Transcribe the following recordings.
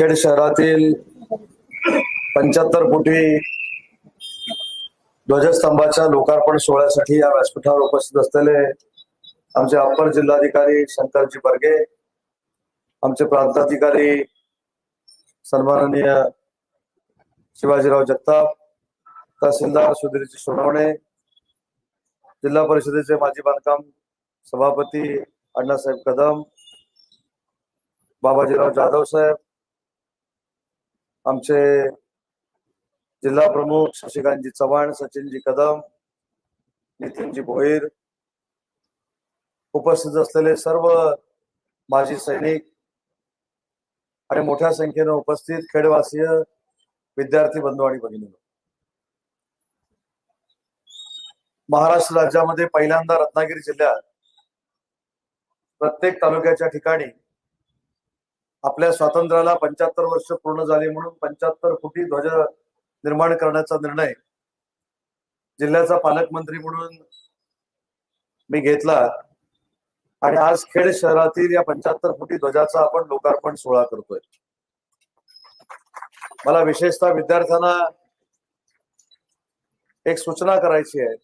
खेड शहरातील पंच्याहत्तर कोटी ध्वजस्तंभाच्या लोकार्पण सोहळ्यासाठी या व्यासपीठावर उपस्थित असलेले आमचे अप्पर जिल्हाधिकारी शंकरजी बर्गे आमचे प्रांताधिकारी सन्माननीय शिवाजीराव जगताप तहसीलदार सुधीरजी सोनवणे जिल्हा परिषदेचे माजी बांधकाम सभापती अण्णासाहेब कदम बाबाजीराव जाधव साहेब आमचे जिल्हा प्रमुख शशिकांतजी चव्हाण सचिनजी कदम नितीनजी भोईर उपस्थित असलेले सर्व माजी सैनिक आणि मोठ्या संख्येने उपस्थित खेडवासीय विद्यार्थी बंधू आणि भगिनी महाराष्ट्र राज्यामध्ये पहिल्यांदा रत्नागिरी जिल्ह्यात प्रत्येक तालुक्याच्या ठिकाणी आपल्या स्वातंत्र्याला पंच्याहत्तर वर्ष पूर्ण झाली म्हणून पंच्याहत्तर फुटी ध्वज निर्माण करण्याचा निर्णय जिल्ह्याचा पालकमंत्री म्हणून मी घेतला. आणि आज खेड शहरातील या पंच्याहत्तर फुटी ध्वजाचा आपण लोकार्पण सोहळा करतोय. मला विशेषतः विद्यार्थ्यांना एक सूचना करायची आहे.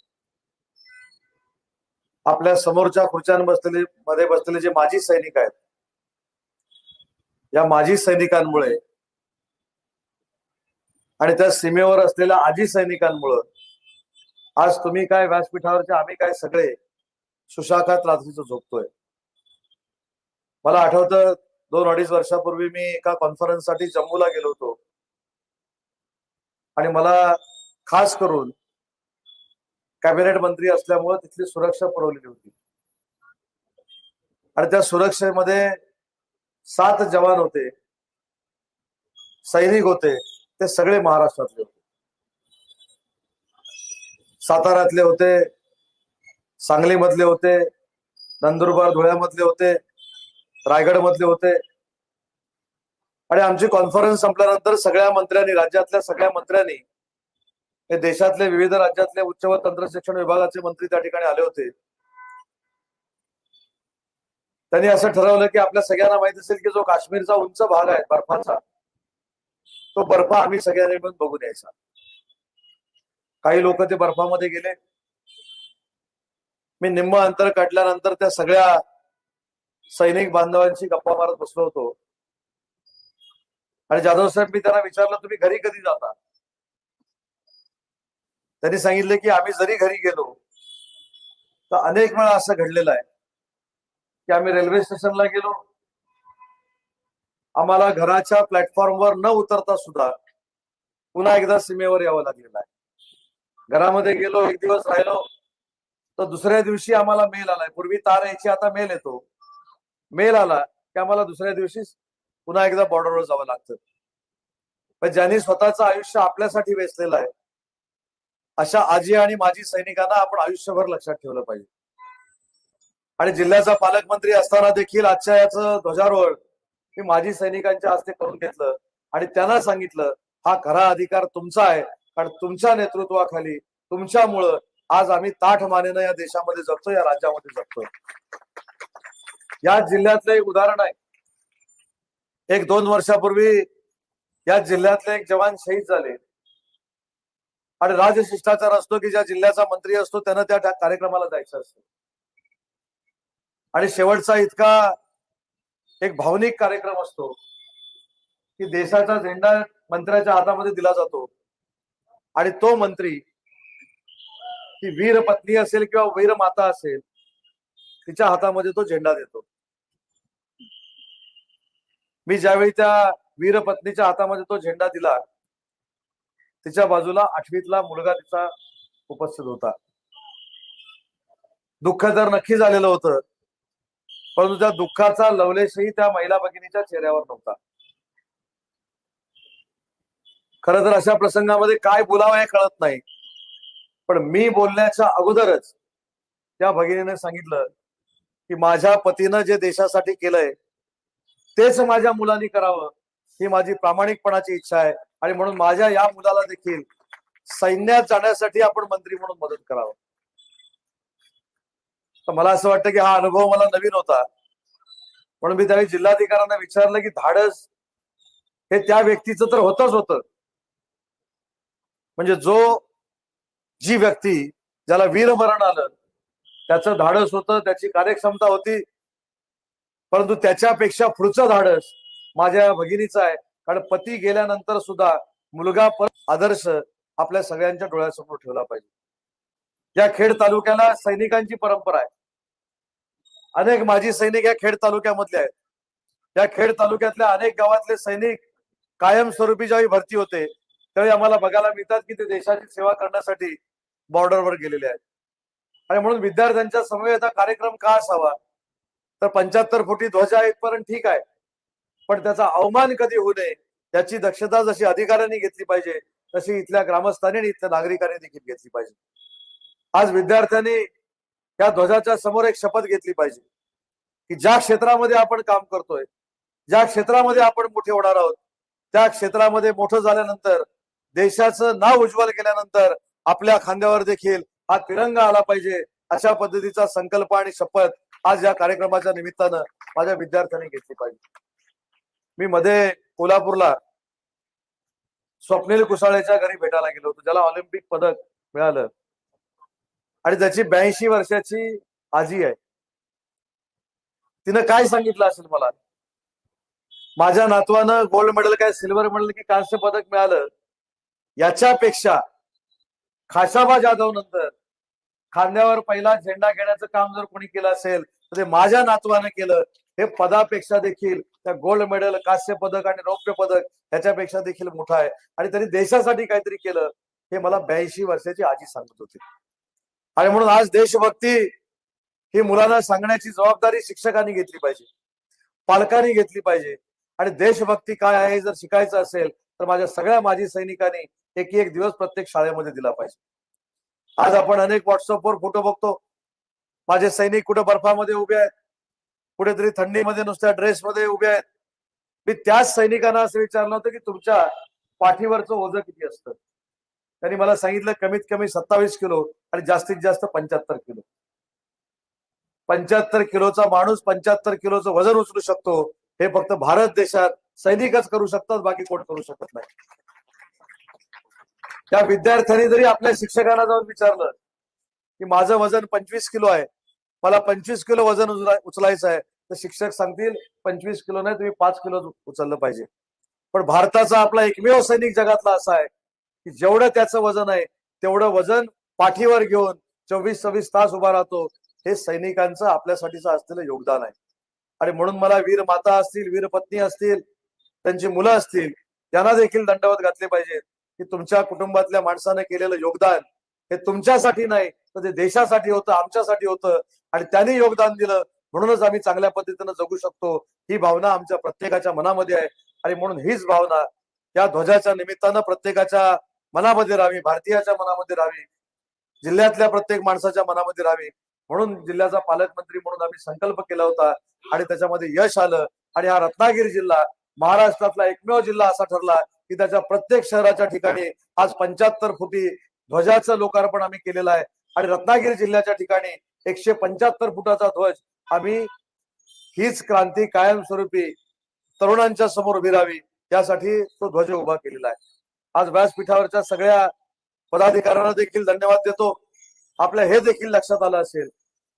आपल्या समोरच्या खुर्च्यान बसलेले मध्ये बसलेले जे माजी सैनिक आहेत या माजी सैनिकांमुळे. आणि त्या सीमेवर असलेल्या आजी सैनिकांमुळं. आज तुम्ही काय व्यासपीठावरचे आम्ही काय सगळे सुशाखात रात्रीचं झोपतोय. मला आठवतं दोन अडीच वर्षापूर्वी मी एका कॉन्फरन्ससाठी जम्मूला गेलो होतो. आणि मला खास करून कॅबिनेट मंत्री असल्यामुळे तिथली सुरक्षा पुरवलेली होती. आणि त्या सुरक्षेमध्ये सात जवान होते सैनिक होते ते सगळे महाराष्ट्रातले होते. साताऱ्यातले होते सांगली मधले होते नंदुरबार धुळ्यामधले होते रायगड मधले होते. आणि आमची कॉन्फरन्स संपल्यानंतर सगळ्या मंत्र्यांनी राज्यातल्या सगळ्या मंत्र्यांनी हे देशातले विविध राज्यातले उच्च व तंत्र शिक्षण विभागाचे मंत्री त्या ठिकाणी आले होते. त्यांनी असं ठरवलं की आपल्या सगळ्यांना माहीत असेल की जो काश्मीरचा उंच भाग आहे बर्फाचा तो बर्फ आम्ही सगळ्यांनी मिळून बघून यायचा. काही लोक ते बर्फामध्ये गेले. मी निम्म अंतर काढल्यानंतर त्या सगळ्या सैनिक बांधवांशी गप्पा मारत बसलो होतो. आणि जाधव साहेब मी त्यांना विचारलं तुम्ही घरी कधी जाता? त्यांनी सांगितलं की आम्ही जरी घरी गेलो तर अनेक वेळा असं घडलेलं आहे. की आम्ही रेल्वे स्टेशनला गेलो. आम्हाला घराच्या प्लॅटफॉर्मवर न उतरता सुद्धा पुन्हा एकदा सीमेवर यावं लागलेलं आहे. घरामध्ये गेलो एक दिवस राहिलो तर दुसऱ्या दिवशी आम्हाला मेल आलाय. पूर्वी तार यायची आता मेल येतो. मेल आला की आम्हाला दुसऱ्या दिवशी पुन्हा एकदा बॉर्डरवर जावं लागतं. पण ज्यांनी स्वतःचं आयुष्य आपल्यासाठी वेचलेलं आहे अशा आजी आणि माजी सैनिकांना आपण आयुष्यभर लक्षात ठेवलं पाहिजे. आणि जिल्ह्याचा पालकमंत्री असताना देखील आजच्या याचं ध्वजारोहण मी माजी सैनिकांच्या हस्ते करून घेतलं. आणि त्यांना सांगितलं हा खरा अधिकार तुमचा आहे. कारण तुमच्या नेतृत्वाखाली तुमच्यामुळं आज आम्ही ताठ मानेनं या देशामध्ये जगतो या राज्यामध्ये जगतो या जिल्ह्यातलं एक उदाहरण आहे. एक दोन वर्षापूर्वी या जिल्ह्यातले एक जवान शहीद झाले. आणि राजशिष्टाचार असतो की ज्या जिल्ह्याचा मंत्री असतो त्यानं त्या त्या कार्यक्रमाला जायचं असतं. आणि शेवटचा इतका एक भावनिक कार्यक्रम असतो की देशाचा झेंडा मंत्र्याच्या हातामध्ये दिला जातो. आणि तो मंत्री ती वीर पत्नी असेल किंवा वीर माता असेल तिच्या हातामध्ये तो झेंडा देतो. मी ज्यावेळी त्या वीर पत्नीच्या हातामध्ये तो झेंडा दिला तिच्या बाजूला आठवीतला मुलगा तिचा उपस्थित होता. दुःख तर नक्की झालेलं होतं. परंतु त्या दुःखाचा लवलेशही त्या महिला भगिनीच्या चेहऱ्यावर नव्हता. खर तर अशा प्रसंगामध्ये काय बोलावं हे कळत नाही. पण मी बोलण्याच्या अगोदरच त्या भगिनीने सांगितलं की माझ्या पतीनं जे देशासाठी केलंय तेच माझ्या मुलांनी करावं ही माझी प्रामाणिकपणाची इच्छा आहे. आणि म्हणून माझ्या या मुलाला देखील सैन्यात जाण्यासाठी आपण मंत्री म्हणून मदत करावं. तर मला असं वाटतं की हा अनुभव मला नवीन होता. म्हणून मी त्यावेळी जिल्हाधिकाऱ्यांना विचारलं की धाडस हे त्या व्यक्तीचं तर होतच होत. म्हणजे जो जी व्यक्ती ज्याला वीरमरण आलं त्याचं धाडस होतं त्याची कार्यक्षमता होती. परंतु त्याच्यापेक्षा पुढचं धाडस माझ्या भगिनीचं आहे. कारण पती गेल्यानंतर सुद्धा मुलगा परत आदर्श आपल्या सगळ्यांच्या डोळ्यासमोर ठेवला पाहिजे. या खेड तालुक्याला सैनिकांची परंपरा आहे. अनेक माजी सैनिक या खेड तालुक्यामधले आहेत. या खेड तालुक्यातल्या अनेक गावातले सैनिक कायमस्वरूपी ज्यावेळी भरती होते त्यावेळी आम्हाला बघायला मिळतात की ते देशाची सेवा करण्यासाठी बॉर्डरवर गेलेले आहेत. आणि म्हणून विद्यार्थ्यांच्या समवेत हा कार्यक्रम का असावा? तर पंच्याहत्तर फुटी ध्वजा येतपर्यंत ठीक आहे. पण त्याचा अवमान कधी होऊ नये याची दक्षता जशी अधिकाऱ्यांनी घेतली पाहिजे तशी इथल्या ग्रामस्थांनी आणि इथल्या नागरिकांनी देखील घेतली पाहिजे. आज विद्यार्थ्यांनी या ध्वजाच्या समोर एक शपथ घेतली पाहिजे. की ज्या क्षेत्रामध्ये आपण काम करतोय ज्या क्षेत्रामध्ये आपण मोठे होणार आहोत त्या क्षेत्रामध्ये मोठं झाल्यानंतर देशाचं नाव उज्ज्वल केल्यानंतर आपल्या खांद्यावर देखील हा तिरंगा आला पाहिजे अशा पद्धतीचा संकल्प आणि शपथ आज या कार्यक्रमाच्या निमित्तानं माझ्या विद्यार्थ्यांनी घेतली पाहिजे. मी मध्ये कोल्हापूरला स्वप्नील कुसाळेच्या घरी भेटायला गेलो होतो ज्याला ऑलिम्पिक पदक मिळालं. आणि त्याची ब्याऐंशी वर्षाची आजी आहे. तिनं काय सांगितलं असेल मला? माझ्या नातवानं गोल्ड मेडल काय सिल्वर मेडल की कांस्य पदक मिळालं याच्यापेक्षा खाशाबा जाधव नंतर खांद्यावर पहिला झेंडा घेण्याचं काम जर कोणी केलं असेल तर ते माझ्या नातवानं केलं. हे पदापेक्षा देखील त्या गोल्ड मेडल कांस्य पदक आणि रौप्य पदक ह्याच्यापेक्षा देखील मोठा आहे. आणि त्यांनी देशासाठी काहीतरी केलं हे मला ब्याऐंशी वर्षाची आजी सांगत होती. आणि म्हणून आज देशभक्ती ही मुलांना सांगण्याची जबाबदारी शिक्षकांनी घेतली पाहिजे. पालकांनी घेतली पाहिजे. आणि देशभक्ती काय आहे जर शिकायचं असेल तर माझ्या सगळ्या माजी सैनिकांनी एक एक दिवस प्रत्येक शाळेमध्ये दिला पाहिजे. आज आपण अनेक व्हॉट्सअपवर फोटो बघतो. माझे सैनिक कुठे बर्फामध्ये उभे आहेत? कुठेतरी थंडीमध्ये नुसत्या ड्रेसमध्ये उभे आहेत. मी त्याच सैनिकांना असं विचारलं होतं की तुमच्या पाठीवरचं ओझं किती असतं? त्यांनी मला सांगितलं कमीत कमी सत्तावीस किलो आणि जास्तीत जास्त पंच्याहत्तर किलो. पंच्याहत्तर किलोचा माणूस पंच्याहत्तर किलोचं वजन उचलू शकतो हे फक्त भारत देशात सैनिकच करू शकतात बाकी कोण करू शकत नाही. त्या विद्यार्थ्यांनी जरी आपल्या शिक्षकांना जाऊन विचारलं की माझं वजन पंचवीस किलो आहे मला पंचवीस किलो वजन उचलायचं आहे तर शिक्षक सांगतील पंचवीस किलो नाही तुम्ही पाच किलो उचललं पाहिजे. पण भारताचा आपला एकमेव सैनिक जगातला असा आहे की जेवढं त्याचं वजन आहे तेवढं वजन पाठीवर घेऊन चोवीस सव्वीस तास उभा राहतो हे सैनिकांचं आपल्यासाठीचं असलेलं योगदान आहे. आणि म्हणून मला वीर माता असतील वीर पत्नी असतील त्यांची मुलं असतील त्यांना देखील दंडवत घातले पाहिजे की तुमच्या कुटुंबातल्या माणसाने केलेलं योगदान हे तुमच्यासाठी नाही तर ते देशासाठी होतं आमच्यासाठी होतं. आणि त्यांनी योगदान दिलं म्हणूनच आम्ही चांगल्या पद्धतीनं जगू शकतो. ही भावना आमच्या प्रत्येकाच्या मनामध्ये आहे. आणि म्हणून हीच भावना या ध्वजाच्या निमित्तानं प्रत्येकाच्या मनामध्ये राहावी भारतीयाच्या मनामध्ये राहावी जिल्ह्यातल्या प्रत्येक माणसाच्या मनामध्ये राहावी. म्हणून जिल्ह्याचा पालकमंत्री म्हणून आम्ही संकल्प केला होता आणि त्याच्यामध्ये यश आलं आणि हा रत्नागिरी जिल्हा महाराष्ट्रातला एकमेव जिल्हा असा ठरला की त्याच्या प्रत्येक शहराच्या ठिकाणी आज पंच्याहत्तर फुटी ध्वजाचं लोकार्पण आम्ही केलेलं आहे. आणि रत्नागिरी जिल्ह्याच्या ठिकाणी एकशे पंच्याहत्तर फुटाचा ध्वज आम्ही हीच क्रांती कायमस्वरूपी तरुणांच्या समोर उभी राहावी त्यासाठी तो ध्वज उभा केलेला आहे. आज व्यासपीठावरच्या सगळ्या पदाधिकाऱ्यांना देखील धन्यवाद देतो. आपल्या हे देखील लक्षात आलं असेल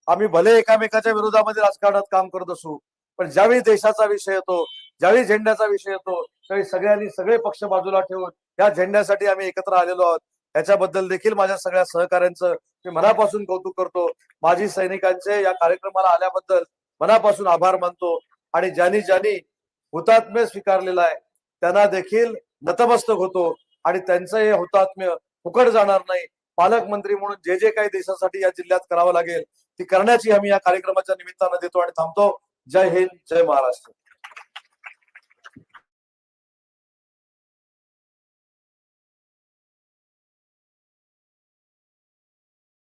आम्ही भले एकामेकाच्या विरोधामध्ये राजकारणात काम करत असू पण ज्यावेळी देशाचा विषय येतो ज्यावेळी झेंड्याचा विषय येतो त्यावेळी सगळ्यांनी सगळे पक्ष बाजूला ठेवून या झेंड्यासाठी आम्ही एकत्र आलेलो आहोत. याच्याबद्दल देखील माझ्या सगळ्या सहकाऱ्यांचं मी मनापासून कौतुक करतो. माजी सैनिकांचे या कार्यक्रमाला आल्याबद्दल मनापासून आभार मानतो. आणि ज्यांनी ज्यांनी हुतात्म्य स्वीकारलेला आहे त्यांना देखील नतमस्तक होतो. आणि त्यांचं हे हुतात्म्य फुकट जाणार नाही. पालकमंत्री म्हणून जे जे काही देशासाठी या जिल्ह्यात करावं लागेल ती करण्याची आम्ही या कार्यक्रमाच्या निमित्तानं देतो आणि थांबतो. जय हिंद जय महाराष्ट्र.